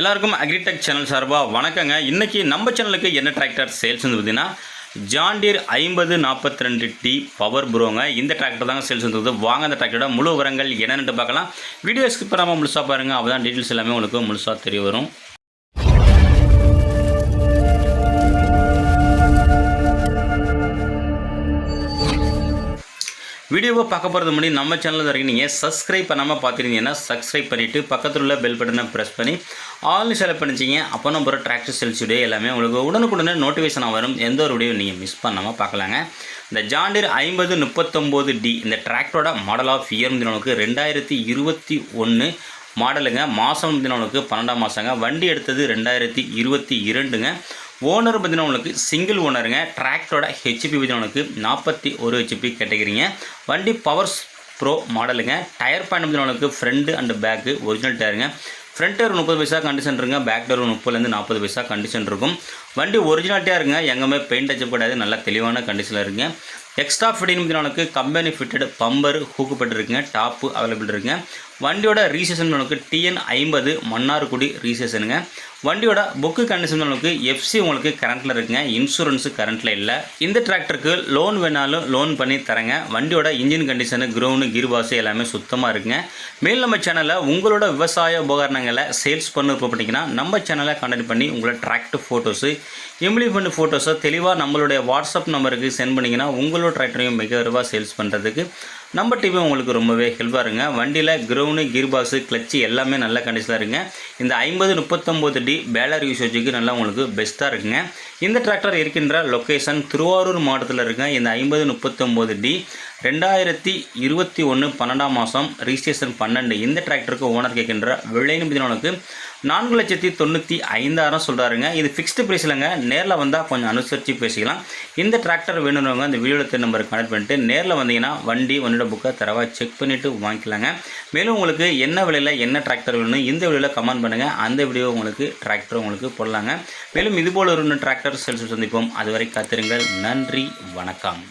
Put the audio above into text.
எல்லாருக்கும் agritech channel சார்பாக வணக்கங்க. இன்றைக்கி நம்ம சேனலுக்கு என்ன டிராக்டர் சேல்ஸ் வந்து பார்த்தீங்கன்னா ஜாண்டியர் ஐம்பது நாற்பத்தி ரெண்டு டி பவர் ப்ரோங்க இந்த டிராக்டர் தாங்க சேல்ஸ் வந்து வாங்க அந்த டிராக்டரோட முழு விவரங்கள் என்னென்னு பார்க்கலாம். வீடியோ ஸ்கிப் பண்ணாமல் முழுசாக பாருங்கள் அப்போ தான் டீட்டெயில்ஸ் எல்லாமே உங்களுக்கு முழுசாக தெரிய வரும். வீடியோவை பார்க்க போகிறது முன்னாடி நம்ம சேனலில் வரைக்கும் நீங்கள் சப்ஸ்கிரைப் பண்ணாமல் பார்த்துருந்தீங்கன்னா சப்ஸ்கிரைப் பண்ணிவிட்டு பக்கத்தில் உள்ள பெல் பட்டனை ப்ரெஸ் பண்ணி ஆல்னு செலக்ட் பண்ணிச்சிங்க அப்போ நம்ம ஒரு டிராக்டர் சேல்ஸ் எல்லாமே உங்களுக்கு உடனுக்குடனே நோட்டிஃபிகேஷனாக வரும். எந்த ஒரு வீடியோ நீங்கள் மிஸ் பண்ணாமல் பார்க்கலாங்க. இந்த ஜாண்டியர் ஐம்பது முப்பத்தொம்போது டி இந்த டிராக்டரோட மாடல் ஆஃப் இயர் உங்களுக்கு ரெண்டாயிரத்தி இருபத்தி ஒன்று மாடலுங்க மாதம் தினவனுக்கு பன்னெண்டாம் மாதங்க வண்டி எடுத்தது ரெண்டாயிரத்தி இருபத்தி இரண்டுங்க. ஓனர் பார்த்தீங்கன்னா உங்களுக்கு சிங்கிள் ஓனருங்க டிராக்டரோட ஹெச்பி உங்களுக்கு நாற்பத்தி ஒரு ஹெச்பி கேட்டகிரிங்க. வண்டி பவர்ஸ் ப்ரோ மாடலுங்க டயர் பாயிண்ட் பார்த்தீங்கன்னா உங்களுக்கு ஃப்ரண்ட் அண்ட் பேக்கு ஒரிஜினல் டயருங்க ஃப்ரண்ட் டயர் முப்பது பைசா கண்டிஷன் இருக்குங்க பேக் டயர் முப்பதுலேருந்து நாற்பது பைசா கண்டிஷன் இருக்கும். வண்டி ஒரிஜினாலிட்டியாக இருங்க எங்கேயுமே பெயிண்ட் அச்சப் கிடையாது நல்ல தெளிவான கண்டிஷனில் இருக்குங்க எக்ஸ்ட்ரா ஃபிட்டிங் உங்களுக்கு கம்பெனி ஃபிட்டட் பம்பர் ஹூக்கப்பட்டிருக்குங்க டாப்பு அவைலபிள் இருக்குங்க வண்டியோட ரீசேஷன் உங்களுக்கு டிஎன் ஐம்பது மன்னார்குடி ரீசேஷனுங்க வண்டியோட புக்கு கண்டிஷன் உங்களுக்கு எஃப்சி உங்களுக்கு கரண்ட்டில் இருக்குங்க இன்சூரன்ஸு கரண்ட்டில் இல்லை. இந்த டிராக்டருக்கு லோன் வேணாலும் லோன் பண்ணி தரேங்க. வண்டியோட இன்ஜின் கண்டிஷனு கிரௌண்டு கிர்வாசு எல்லாமே சுத்தமாக இருக்குங்க. மேல் நம்ம சேனலில் உங்களோட விவசாய உபகரணங்கள் சேல்ஸ் பண்ண பார்த்தீங்கன்னா நம்ம சேனலை கான்டாக்ட் பண்ணி உங்களோட ட்ராக்டு ஃபோட்டோஸு இம்ப்ளிமெண்ட் ஃபோட்டோஸை தெளிவாக நம்மளுடைய வாட்ஸ்அப் நம்பருக்கு சென்ட் பண்ணிங்கன்னா உங்களோட டிராக்டரையும் மிக விரைவாக சேல்ஸ் பண்ணுறதுக்கு நம்ம டிவி உங்களுக்கு ரொம்பவே ஹெல்ப்பாக இருங்க வண்டியில் கிரவுண்டு கீர் பாக்ஸு கிளச்சு எல்லாமே நல்ல கண்டிஷனாக இருங்க இந்த ஐம்பது முப்பத்தொம்போது டி பேலர் யூசேஜுக்கு நல்லா உங்களுக்கு பெஸ்ட்டாக இருக்குங்க. இந்த டிராக்டர் இருக்கின்ற லொக்கேஷன் திருவாரூர் மாவட்டத்தில் இருக்க இந்த ஐம்பது முப்பத்தொம்போது டி ரெண்டாயிரத்தி இருபத்தி ஒன்று பன்னெண்டாம் மாதம் ரிஜிஸ்ட்ரேஷன் பன்னெண்டு. இந்த டிராக்டருக்கு ஓனர் கேட்கின்ற விலைன்னு பார்த்தீங்கன்னா நான்கு லட்சத்தி தொண்ணூற்றி ஐந்தாயிரம் சொல்கிறாருங்க இது ஃபிக்ஸ்டு ப்ரைஸ் இல்லைங்க. நேரில் வந்தால் கொஞ்சம் அனுசரித்து பேசிக்கலாம். இந்த டிராக்டர் வேணுன்றவங்க இந்த வீடியோ நம்பருக்கு கனெக்ட் பண்ணிட்டு நேரில் வந்தீங்கன்னா வண்டி வண்டியோட புக்கை தரவாக செக் பண்ணிவிட்டு வாங்கிக்கலாங்க. மேலும் உங்களுக்கு என்ன விலையில் என்ன டிராக்டர் வேணும் இந்த விலையில் கமெண்ட் கமெண்ட் பண்ணுங்கள் அந்த வீடியோ உங்களுக்கு டிராக்டர் உங்களுக்கு போடலாங்க. மேலும் இதுபோல் ஒரு டிராக்டர் சேல்ஸ் சந்திப்போம். அதுவரை காத்திருங்கள். நன்றி. வணக்கம்.